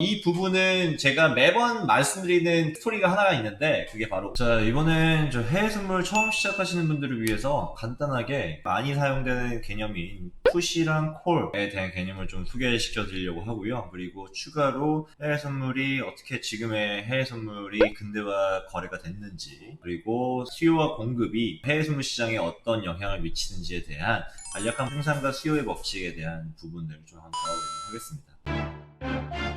이 부분은 제가 매번 말씀드리는 스토리가 하나가 있는데 그게 바로 자 이번엔 저 해외 선물 처음 시작하시는 분들을 위해서 간단하게 많이 사용되는 개념인 푸시랑 콜에 대한 개념을 좀 소개시켜 드리려고 하고요. 그리고 추가로 해외 선물이 어떻게 지금의 해외 선물이 근대화 거래가 됐는지 그리고 수요와 공급이 해외 선물 시장에 어떤 영향을 미치는지에 대한 간략한 생산과 수요의 법칙에 대한 부분들을 좀 한번 다뤄보도록 하겠습니다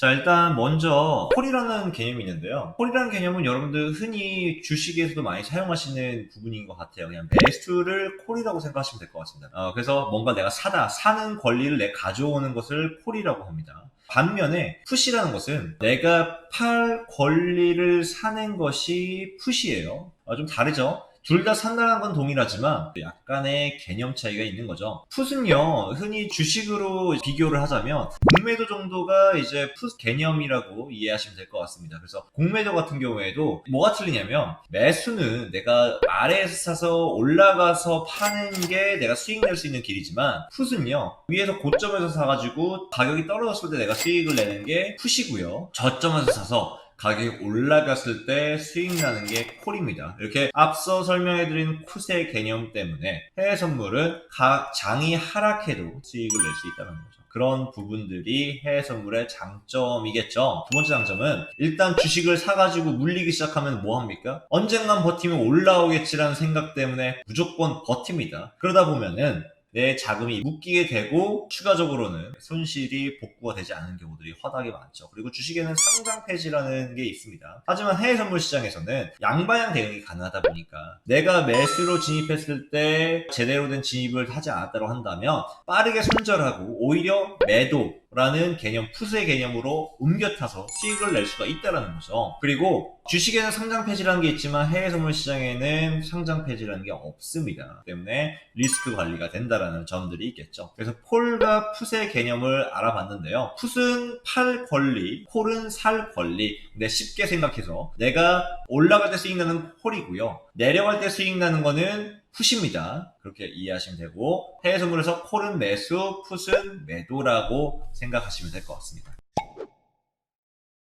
자, 일단 먼저 콜이라는 개념이 있는데요. 콜이라는 개념은 여러분들 흔히 주식에서도 많이 사용하시는 부분인 것 같아요. 그냥 매수를 콜이라고 생각하시면 될 것 같습니다. 어, 그래서 뭔가 내가 사다, 사는 권리를 내 가져오는 것을 콜이라고 합니다. 반면에 푸시라는 것은 내가 팔 권리를 사는 것이 푸시예요. 어, 좀 다르죠? 둘다 산다는 건 동일하지만 약간의 개념 차이가 있는 거죠. 풋은요, 흔히 주식으로 비교를 하자면 공매도 정도가 이제 풋 개념이라고 이해하시면 될 것 같습니다. 그래서 공매도 같은 경우에도 뭐가 틀리냐면 매수는 내가 아래에서 사서 올라가서 파는 게 내가 수익 낼 수 있는 길이지만 풋은요, 위에서 고점에서 사가지고 가격이 떨어졌을 때 내가 수익을 내는 게 풋이고요. 저점에서 사서 가격이 올라갔을 때 수익 나는 게 콜입니다. 이렇게 앞서 설명해드린 콧의 개념 때문에 해외 선물은 가- 장이 하락해도 수익을 낼 수 있다는 거죠. 그런 부분들이 해외 선물의 장점이겠죠. 두 번째 장점은 일단 주식을 사가지고 물리기 시작하면 뭐 합니까? 언젠간 버티면 올라오겠지라는 생각 때문에 무조건 버팁니다. 그러다 보면은 내 자금이 묶이게 되고 추가적으로는 손실이 복구가 되지 않은 경우들이 허다하게 많죠. 그리고 주식에는 상장 폐지라는 게 있습니다. 하지만 해외 선물 시장에서는 양방향 대응이 가능하다 보니까 내가 매수로 진입했을 때 제대로 된 진입을 하지 않았다고 한다면 빠르게 손절하고 오히려 매도 라는 개념, 푸스의 개념으로 옮겨 타서 수익을 낼 수가 있다는 거죠. 그리고 주식에는 상장 폐지라는 게 있지만 해외 선물 시장에는 상장 폐지라는 게 없습니다. 때문에 리스크 관리가 된다라는 점들이 있겠죠. 그래서 콜과 풋의 개념을 알아봤는데요. 풋은 팔 권리, 콜은 살 권리. 근데 쉽게 생각해서 내가 올라갈 때 수익 나는 콜이고요. 내려갈 때 수익 나는 거는 풋입니다. 그렇게 이해하시면 되고 해외 선물에서 콜은 매수, 풋은 매도라고 생각하시면 될 것 같습니다.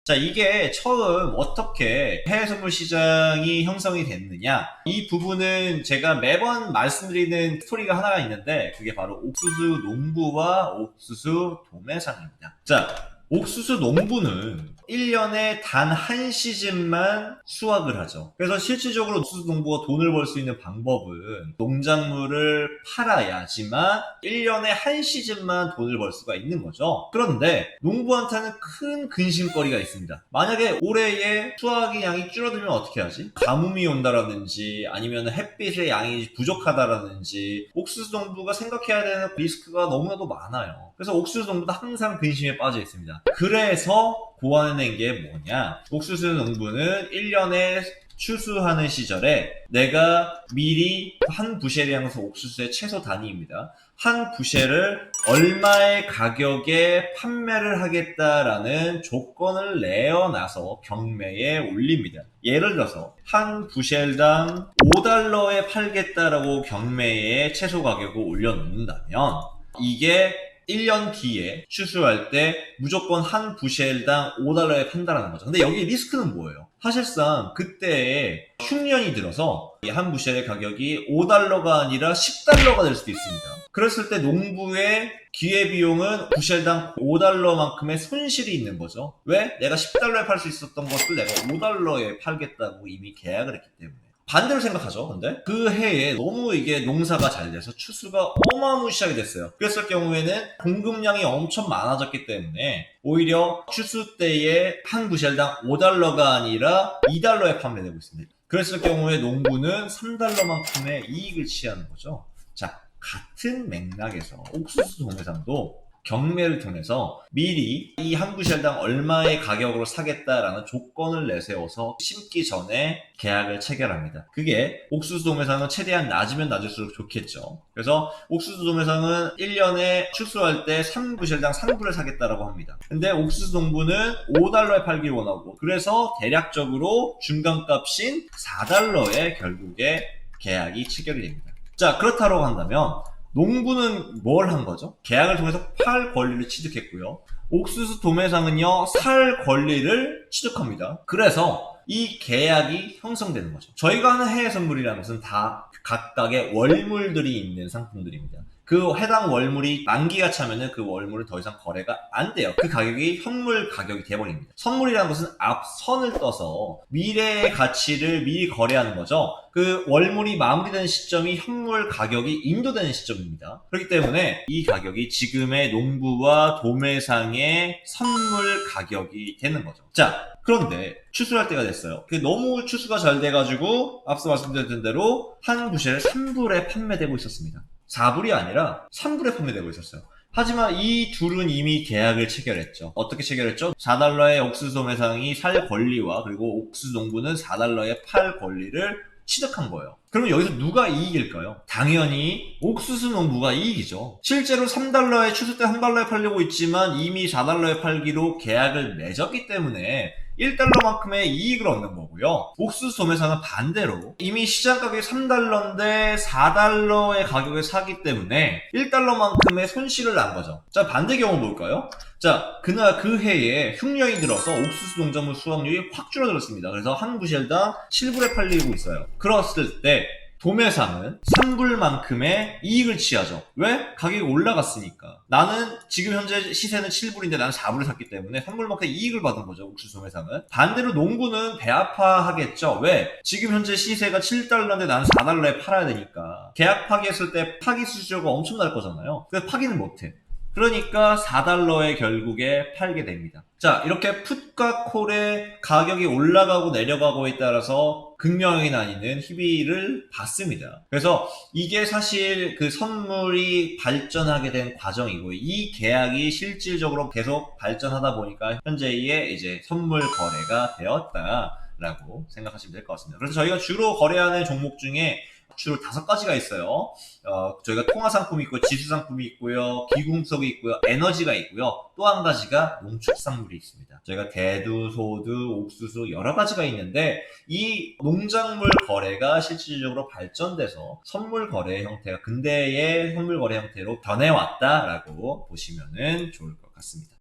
자, 이게 처음 어떻게 해외 선물 시장이 형성이 됐느냐? 이 부분은 제가 매번 말씀드리는 스토리가 하나가 있는데, 그게 바로 옥수수 농부와 옥수수 도매상입니다. 자, 옥수수 농부는 1년에 단 한 시즌만 수확을 하죠. 그래서 실질적으로 옥수수 농부가 돈을 벌 수 있는 방법은 농작물을 팔아야지만 1년에 한 시즌만 돈을 벌 수가 있는 거죠. 그런데 농부한테는 큰 근심거리가 있습니다. 만약에 올해의 수확의 양이 줄어들면 어떻게 하지? 가뭄이 온다라든지 아니면 햇빛의 양이 부족하다라든지 옥수수 농부가 생각해야 되는 리스크가 너무나도 많아요. 그래서 옥수수 농부도 항상 근심에 빠져 있습니다. 그래서 고안해낸 게 뭐냐? 옥수수 농부는 1년에 추수하는 시절에 내가 미리 한 향해서 옥수수의 최소 단위입니다. 한 부실을 얼마의 가격에 판매를 하겠다라는 조건을 내어놔서 경매에 올립니다. 예를 들어서 한 부실당 5달러에 팔겠다라고 경매에 최소 가격을 올려놓는다면 이게 1년 뒤에 추수할 때 무조건 한 부실당 5달러에 판다라는 거죠. 근데 여기 리스크는 뭐예요? 사실상 그때에 흉년이 들어서 이한 부실의 가격이 5달러가 아니라 10달러가 될 수도 있습니다. 그랬을 때 농부의 기회비용은 부실당 5달러만큼의 손실이 있는 거죠. 왜? 내가 10달러에 팔 수 있었던 것을 내가 5달러에 팔겠다고 이미 계약을 했기 때문에. 반대로 생각하죠, 근데? 그 해에 너무 이게 농사가 잘 돼서 추수가 어마무시하게 됐어요. 그랬을 경우에는 공급량이 엄청 많아졌기 때문에 오히려 추수 때에 한 부실당 5달러가 아니라 2달러에 판매되고 있습니다. 그랬을 경우에 농부는 3달러만큼의 이익을 취하는 거죠. 자, 같은 맥락에서 옥수수 동해상도 경매를 통해서 미리 이 한 부실당 얼마의 가격으로 사겠다라는 조건을 내세워서 심기 전에 계약을 체결합니다. 그게 옥수수 도매상은 최대한 낮으면 낮을수록 좋겠죠. 그래서 옥수수 도매상은 1년에 추수할 때 3부실당 3부를 사겠다라고 합니다. 근데 옥수수 농부는 5달러에 팔길 원하고 그래서 대략적으로 중간값인 4달러에 결국에 계약이 체결이 됩니다. 자, 그렇다고 한다면 농부는 뭘 한 거죠? 계약을 통해서 팔 권리를 취득했고요. 옥수수 도매상은요, 살 권리를 취득합니다. 그래서 이 계약이 형성되는 거죠. 저희가 하는 해외 선물이라는 것은 다 각각의 월물들이 있는 상품들입니다. 그 해당 월물이 만기가 차면은 그 월물은 더 이상 거래가 안 돼요. 그 가격이 현물 가격이 돼버립니다. 선물이라는 것은 앞선을 떠서 미래의 가치를 미리 거래하는 거죠. 그 월물이 마무리되는 시점이 현물 가격이 인도되는 시점입니다. 그렇기 때문에 이 가격이 지금의 농부와 도매상의 선물 가격이 되는 거죠. 자, 그런데 추수할 때가 됐어요. 그 너무 추수가 잘 돼가지고 앞서 말씀드렸던 대로 한 부실 3불에 판매되고 있었습니다. 4불이 아니라 3불에 판매되고 있었어요. 하지만 이 둘은 이미 계약을 체결했죠. 어떻게 체결했죠? 4달러의 옥수수 도매상이 살 권리와 그리고 옥수수 농부는 4달러의 팔 권리를 취득한 거예요. 그러면 여기서 누가 이익일까요? 당연히 옥수수 농부가 이익이죠. 실제로 3달러에 추수 때 3달러에 팔려고 있지만 이미 4달러에 팔기로 계약을 맺었기 때문에 1달러만큼의 이익을 얻는 거고요. 옥수수 도매상은 반대로 이미 시장 가격이 3달러인데 4달러의 가격에 사기 때문에 1달러만큼의 손실을 난 거죠. 자, 반대 경우 볼까요? 자, 그날 그 해에 흉년이 들어서 옥수수 농작물 수확률이 확 줄어들었습니다. 그래서 한 부실당 7불에 팔리고 있어요. 그랬을 때 도매상은 3불만큼의 이익을 취하죠. 왜? 가격이 올라갔으니까. 나는 지금 현재 시세는 7불인데 나는 4불을 샀기 때문에 3불만큼 이익을 받은 거죠. 옥수수 도매상은. 반대로 농부는 배 아파하겠죠. 왜? 지금 현재 시세가 7달러인데 나는 4달러에 팔아야 되니까. 계약 파기했을 때 파기 수수료가 엄청 날 거잖아요. 근데 파기는 못해. 그러니까 4달러에 결국에 팔게 됩니다. 자, 이렇게 풋과 콜의 가격이 올라가고 내려가고에 따라서 극명히 나뉘는 희비를 받습니다. 그래서 이게 사실 그 선물이 발전하게 된 과정이고 이 계약이 실질적으로 계속 발전하다 보니까 현재의 이제 선물 거래가 되었다라고 생각하시면 될 것 같습니다. 그래서 저희가 주로 거래하는 종목 중에 주로 다섯 가지가 있어요. 어, 저희가 통화 상품이 있고 지수 상품이 있고요, 기금속이 있고요, 에너지가 있고요. 또 한 가지가 농축산물이 있습니다. 저희가 대두, 소두, 옥수수 여러 가지가 있는데 이 농작물 거래가 실질적으로 발전돼서 선물 거래 형태가 근대의 선물 거래 형태로 변해왔다라고 보시면은 좋을 것 같습니다.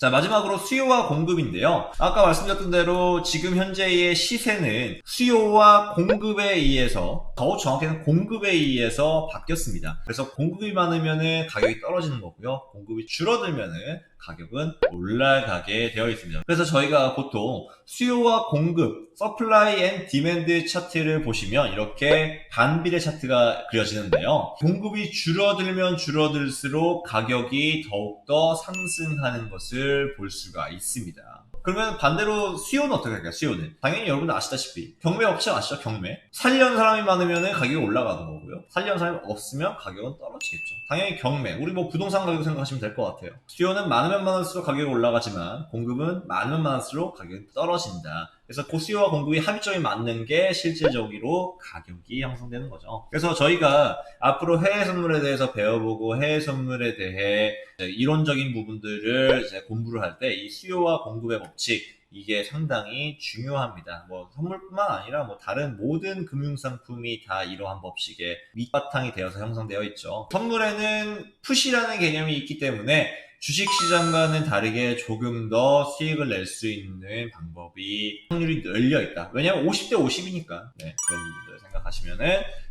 자, 마지막으로 수요와 공급인데요. 아까 말씀드렸던 대로 지금 현재의 시세는 수요와 공급에 의해서, 더 정확히는 공급에 의해서 바뀌었습니다. 그래서 공급이 많으면 가격이 떨어지는 거고요. 공급이 줄어들면 가격은 올라가게 되어 있습니다. 그래서 저희가 보통 수요와 공급, 서플라이 앤 디맨드 차트를 보시면 이렇게 반비례 차트가 그려지는데요. 공급이 줄어들면 줄어들수록 가격이 더욱더 상승하는 것을 볼 수가 있습니다. 그러면 반대로 수요는 어떻게 할까요? 수요는 당연히 여러분들 아시다시피 경매 업체 아시죠? 경매 살려는 사람이 많으면 가격이 올라가는 거고요. 살려는 사람이 없으면 가격은 떨어지겠죠. 당연히 경매 우리 뭐 부동산 가격 생각하시면 될 것 같아요. 수요는 많으면 많을수록 가격이 올라가지만 공급은 많으면 많을수록 가격이 떨어진다. 그래서 고수요와 공급이 합의점이 맞는 게 실질적으로 가격이 형성되는 거죠. 그래서 저희가 앞으로 해외 선물에 대해서 배워보고 해외 선물에 대해 이론적인 부분들을 공부를 할 때 이 수요와 공급의 법칙 이게 상당히 중요합니다. 뭐 선물뿐만 아니라 뭐 다른 모든 금융 상품이 다 이러한 법칙의 밑바탕이 되어서 형성되어 있죠. 선물에는 푸시라는 개념이 있기 때문에 주식시장과는 다르게 조금 더 수익을 낼 수 있는 방법이 확률이 열려 있다. 왜냐하면 50대 50이니까 네, 그런 부분들 생각하시면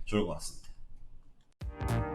좋을 것 같습니다.